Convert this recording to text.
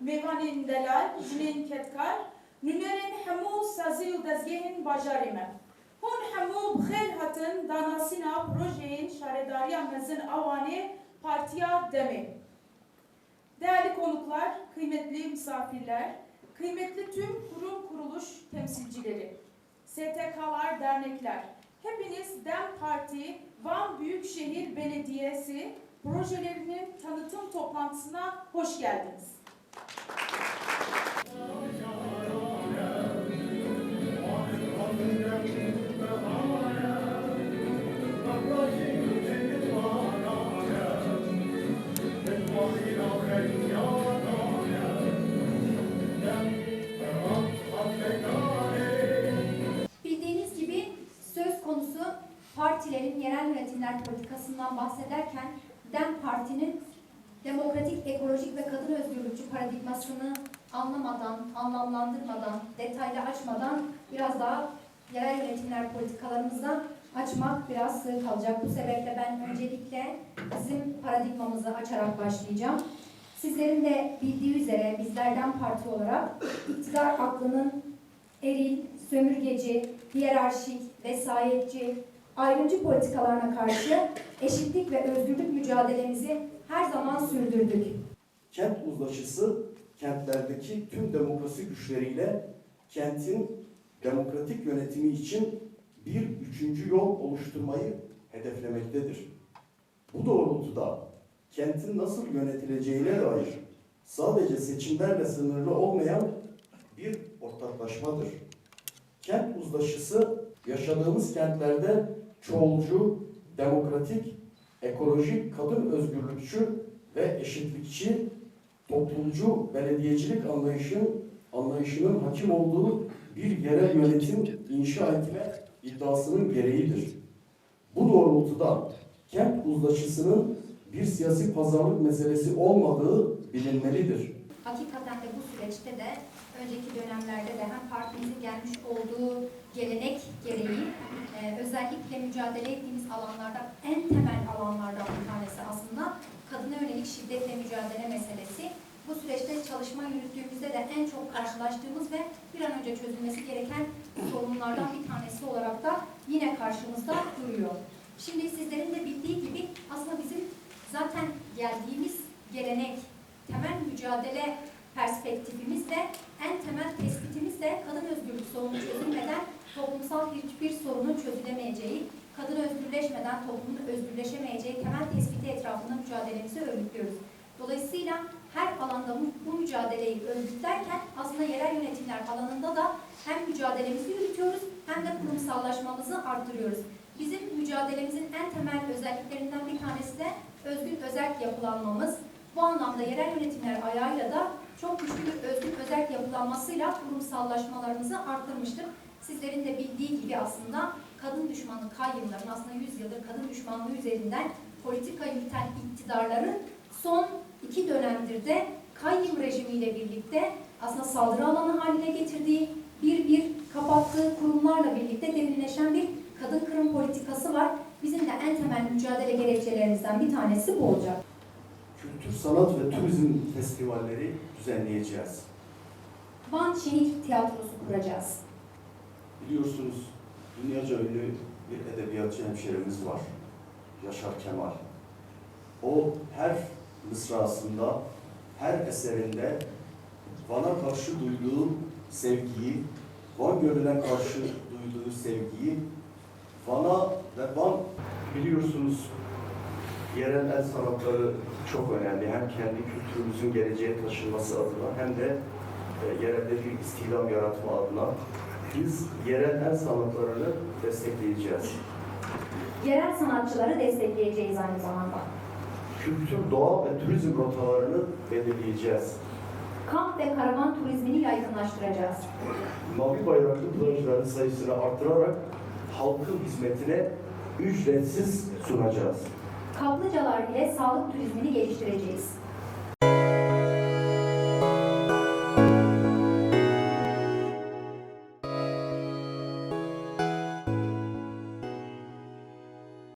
میوانین دلال جنین کتکار نونرین همو سازی و دزگهین باجاری me. Hon hemû bixêl hatin danasîna projeyên şaredariya mezin awanê Partiya Demê. Değerli konuklar, kıymetli misafirler, kıymetli tüm kurum kuruluş temsilcileri, STK'lar, dernekler, hepiniz DEM Parti Van Büyükşehir Belediyesi projelerinin tanıtım toplantısına hoş geldiniz. Bildiğiniz gibi söz konusu partilerin yerel yönetimler politikasından bahsederken DEM Parti'nin demokratik, ekolojik ve kadın özgürlükçü paradigmasını anlamadan, anlamlandırmadan, detaylı açmadan biraz daha yerel yönetimler politikalarımızda açmak biraz sığ kalacak. Bu sebeple ben öncelikle bizim paradigmamızı açarak başlayacağım. Sizlerin de bildiği üzere bizlerden parti olarak iktidar aklının eril, sömürgeci, hiyerarşik, vesayetçi, ayrımcı politikalarına karşı eşitlik ve özgürlük mücadelemizi her zaman sürdürdük. Kent uzlaşısı kentlerdeki tüm demokrasi güçleriyle kentin demokratik yönetimi için bir üçüncü yol oluşturmayı hedeflemektedir. Bu doğrultuda kentin nasıl yönetileceğine dair sadece seçimlerle sınırlı olmayan bir ortaklaşmadır. Kent uzlaşısı yaşadığımız kentlerde çoğulcu, demokratik, ekolojik, kadın özgürlükçü ve eşitlikçi toplumcu belediyecilik anlayışın anlayışının hakim olduğu bir yerel yönetim inşa etme iddiasının gereğidir. Bu doğrultuda kent uzlaşısının bir siyasi pazarlık meselesi olmadığı bilinmelidir. Hakikaten de bu süreçte de önceki dönemlerde de hem partimizin gelmiş olduğu gelenek gereği e, özellikle mücadele ettiğimiz alanlardan en temel alanlardan bir tanesi aslında kadına yönelik şiddetle mücadele meselesi. Bu süreçte çalışma yürüttüğümüzde de en çok karşılaştığımız ve bir an önce çözülmesi gereken sorunlardan bir tanesi olarak da yine karşımızda duruyor. Şimdi sizlerin de bildiği gibi aslında bizim zaten geldiğimiz gelenek, temel mücadele perspektifimiz de en temel tespitimiz de kadın özgürlük sorunu çözülmeden toplumsal hiçbir sorunun çözülemeyeceği, kadın özgürleşmeden toplumun özgürleşemeyeceği temel tespiti etrafında mücadelemizi örgütlüyoruz. Dolayısıyla her alanda bu, bu mücadeleyi örgütlerken aslında yerel yönetimler alanında da hem mücadelemizi yürütüyoruz hem de kurumsallaşmamızı arttırıyoruz. Bizim mücadelemizin en temel özelliklerinden bir tanesi de özgün özerk yapılanmamız. Bu anlamda yerel yönetimler ayağıyla da çok güçlü bir özgün özerk yapılanmasıyla kurumsallaşmalarımızı arttırmıştık. Sizlerin de bildiği gibi aslında kadın düşmanı kayyımların aslında 100 yıldır kadın düşmanlığı üzerinden politika yürüten iktidarların son iki dönemdir de kayyım rejimiyle birlikte aslında saldırı alanı haline getirdiği, bir bir kapattığı kurumlarla birlikte derinleşen bir kadın kırım politikası var. Bizim de en temel mücadele gerekçelerimizden bir tanesi bu olacak. Kültür, sanat ve turizm festivalleri düzenleyeceğiz. Van Şehir Tiyatrosu kuracağız. Biliyorsunuz dünyaca ünlü bir edebiyatçı hemşerimiz var. Yaşar Kemal. O her mısrasında, her eserinde Van'a karşı duyduğu sevgiyi, Van Gölü'ne karşı duyduğu sevgiyi, Van'a ve Van biliyorsunuz yerel el sanatları çok önemli. Hem kendi kültürümüzün geleceğe taşınması adına hem de e, yerelde bir istihdam yaratma adına biz yerel el sanatlarını destekleyeceğiz. Yerel sanatçıları destekleyeceğiz aynı zamanda. Kültür, doğa ve turizm rotalarını belirleyeceğiz. Kamp ve karavan turizmini yaygınlaştıracağız. Mavi bayraklı plajların sayısını artırarak halkın hizmetine ücretsiz sunacağız. Kaplıcalar ile sağlık turizmini geliştireceğiz.